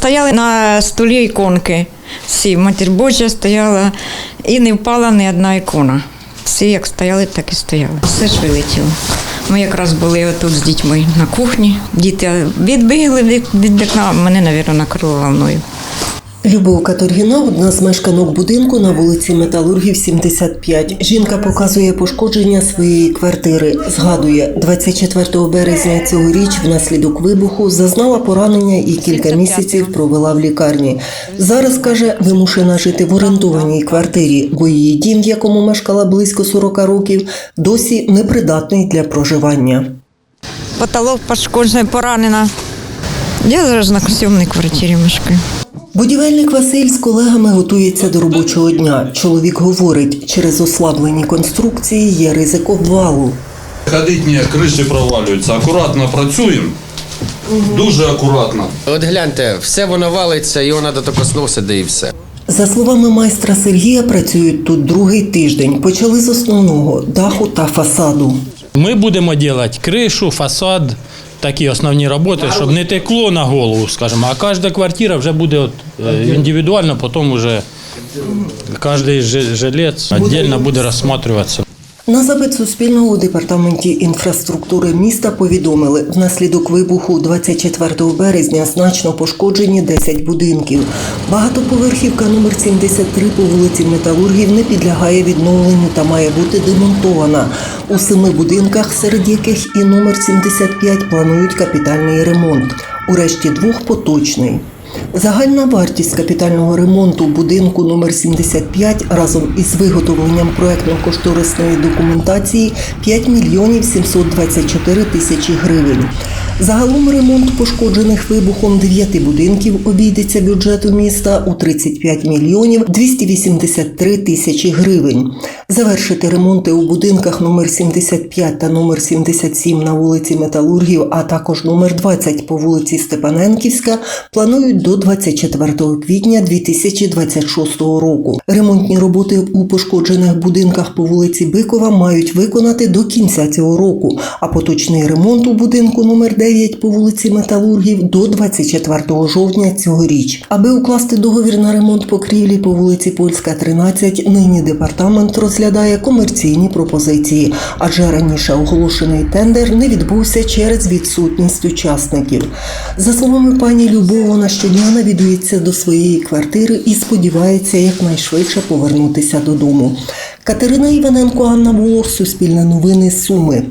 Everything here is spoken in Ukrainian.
Стояли на столі іконки. Всі, Матір Божа стояла і не впала ні одна ікона. Всі як стояли, так і стояли. Все ж вилетіло. Ми якраз були тут з дітьми на кухні. Діти відбігли від, вікна, мене, мабуть, накрило волною. Любов Каторгіна – одна з мешканок будинку на вулиці Металургів, 75. Жінка показує пошкодження своєї квартири. Згадує, 24 березня цьогоріч внаслідок вибуху зазнала поранення і кілька місяців провела в лікарні. Зараз, каже, вимушена жити в орендованій квартирі, бо її дім, в якому мешкала близько 40 років, досі непридатний для проживання. Потолок пошкоджений, поранена. Я зараз на сьомій квартирі мешкаю. Будівельник Василь з колегами готується до робочого дня. Чоловік говорить, через ослаблені конструкції є ризик обвалу. Ходить ні, криші провалюються. Акуратно працюємо. Дуже акуратно. От гляньте, все воно валиться, його треба тільки зносити і все. За словами майстра Сергія, працюють тут другий тиждень. Почали з основного даху та фасаду. Ми будемо робити кришу, фасад, такі основні роботи, щоб не текло на голову, скажімо. А кожна квартира вже буде от, е, індивідуально, потім вже кожен же- жилець віддільно буде розглядатися. На запит Суспільного у департаменті інфраструктури міста повідомили, внаслідок вибуху 24 березня значно пошкоджені 10 будинків. Багатоповерхівка номер 73 по вулиці Металургів не підлягає відновленню та має бути демонтована. У семи будинках, серед яких і номер 75, планують капітальний ремонт. У решті двох поточний. Загальна вартість капітального ремонту будинку номер 75 разом із виготовленням проектно-кошторисної документації 5 мільйонів 724 тисячі гривень. Загалом ремонт пошкоджених вибухом 9 будинків обійдеться бюджету міста у 35 мільйонів 283 тисячі гривень. Завершити ремонти у будинках номер 75 та номер 77 на вулиці Металургів, а також номер 20 по вулиці Степаненківська планують до 24 квітня 2026 року. Ремонтні роботи у пошкоджених будинках по вулиці Бикова мають виконати до кінця цього року, а поточний ремонт у будинку номер 9 по вулиці Металургів до 24 жовтня цьогоріч. Аби укласти договір на ремонт покрівлі по вулиці Польська, 13, нині департамент розглядає комерційні пропозиції, адже раніше оголошений тендер не відбувся через відсутність учасників. За словами пані Любов, вона щодня навідується до своєї квартири і сподівається якнайшвидше повернутися додому. Катерина Іваненко, Анна Волох, Суспільне новини, Суми.